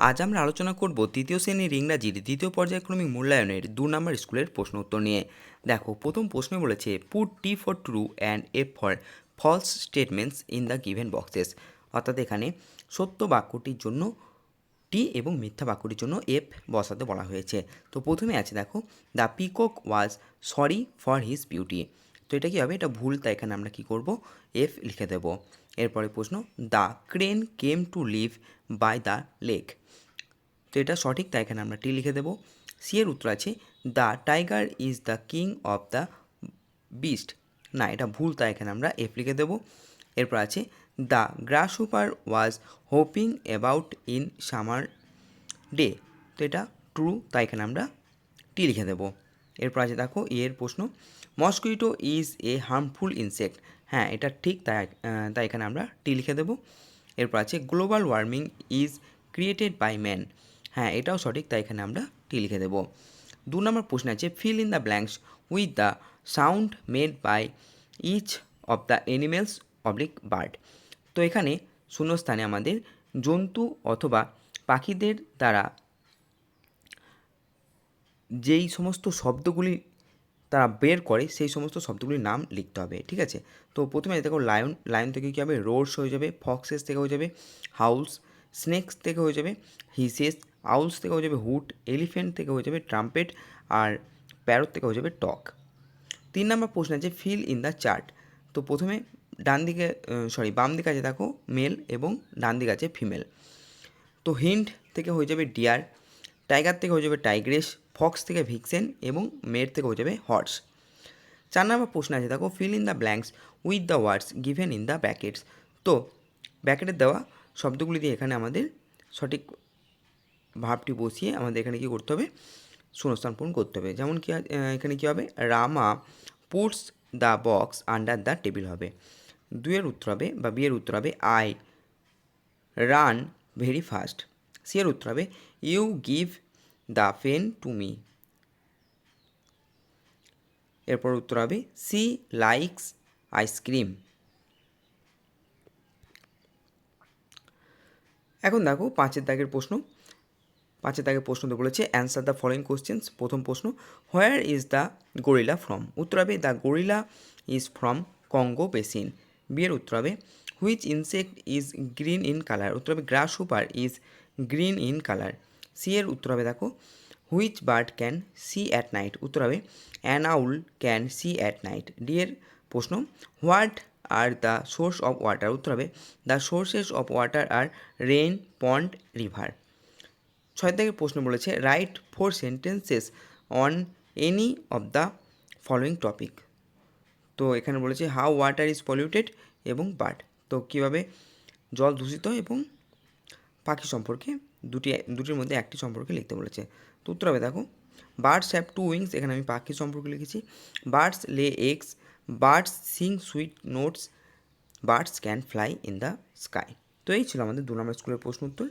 আজ আমরা আলোচনা করব তৃতীয় শ্রেণির ইংরাজির দ্বিতীয় পর্যায়ক্রমিক মূল্যায়নের দু নম্বর স্কুলের প্রশ্ন উত্তর নিয়ে। দেখো, প্রথম প্রশ্নে বলেছে put T for true and F for false statements in the given boxes অর্থাৎ এখানে সত্য বাক্যটির জন্য টি এবং মিথ্যা বাক্যটির জন্য এফ বসাতে বলা হয়েছে। তো প্রথমে আছে, দেখো the peacock was sorry for his beauty তো এটা কী হবে? এটা ভুল, তাই এখানে আমরা কী করব? এফ লিখে দেব। এরপরে প্রশ্ন, the crane came to live by the lake? তো এটা সঠিক, তাই এখানে আমরা টি লিখে দেবো। সি এর উত্তর আছে, the tiger is the king of the beast. না, এটা ভুল, তাই এখানে আমরা এফ লিখে দেবো। এরপর আছে, the grasshopper was hopping about in summer day. তো এটা ট্রু, তাই এখানে আমরা টি লিখে দেবো। এরপর আছে, দেখো এর প্রশ্ন, mosquito is a harmful insect. হ্যাঁ এটা ঠিক তাই তাই এখানে আমরা টি লিখে দেবো। এরপর আছে global warming is created by man হ্যাঁ এটাও সঠিক, তাই এখানে আমরা টি লিখে দেবো। দু নম্বর প্রশ্ন আছে fill in the blanks with the sound made by each of the animals oblique bird তো এখানে শূন্যস্থানে আমাদের জন্তু অথবা পাখিদের দ্বারা যেই সমস্ত শব্দগুলি তারা বের করে সেই সমস্ত শব্দগুলির নাম লিখতে হবে, ঠিক আছে? তো প্রথমে দেখো লায়ন লায়ন থেকে কী হবে? রোডস হয়ে যাবে ফক্সেস থেকে হয়ে যাবে হাউস স্নেকস থেকে হয়ে যাবে হিসেস আউলস থেকে হয়ে যাবে হুট এলিফেন্ট থেকে হয়ে যাবে ট্রাম্পেট আর প্যারট থেকে হয়ে যাবে টক তিন নম্বর প্রশ্ন আছে ফিল ইন দ্য চার্ট তো প্রথমে ডান দিকে সরি বাম দিকে আছে দেখো মেল এবং ডান দিকে আছে ফিমেল তো হিন্ট থেকে হয়ে যাবে ডিয়ার টাইগার থেকে হয়ে যাবে টাইগ্রেস ফক্স থেকে ভিক্সেন এবং মের থেকে হয়ে যাবে হর্স। চার নম্বর প্রশ্ন আছে, দেখো fill in the blanks with the words given in the brackets তো ব্যাকেটের দেওয়া শব্দগুলি দিয়ে এখানে আমাদের সঠিক ভাবটি বসিয়ে আমাদের এখানে কী করতে হবে? শূন্যস্থান পূরণ করতে হবে। যেমন কি এখানে কী হবে? Rama puts the box under the table হবে। দুইয়ের উত্তর হবে বা বিয়ের উত্তর হবে I run very fast C এর উত্তর হবে you give the pen to me. এরপর উত্তর হবে, সি লাইকস আইসক্রিম। এখন দেখো, পাঁচের দাগের প্রশ্ন। পাঁচের দাগের প্রশ্ন তো বলেছে অ্যান্সার দ্য ফলোয়িং কোশ্চেন্স প্রথম প্রশ্ন where is the gorilla from উত্তর হবে the gorilla is from Congo basin বিয়ের উত্তর হবে which insect is green in colour উত্তর হবে grasshopper is green in colour C এর উত্তর হবে দেখো which bird can see at night উত্তর হবে an owl can see at night D এর প্রশ্ন what are the source of water উত্তর হবে the sources of water are rain pond river ছয় থেকে প্রশ্ন বলেছে write four sentences on any of the following topic তো এখানে বলেছে হাউ ওয়াটার ইজ পলিউটেড এবং বার্ড তো কীভাবে জল দূষিত এবং পাখি সম্পর্কে দুটি, দুটির মধ্যে একটি সম্পর্কে লিখতে বলেছে। তো উত্তর হবে দেখো, বার্ডস হ্যাভ টু উইংস, এখানে আমি পাখি সম্পর্কে লিখেছি। Birds lay eggs, birds sing sweet notes, birds can fly in the sky. তো এই ছিল আমাদের দু নম্বর স্কুলের প্রশ্ন উত্তর।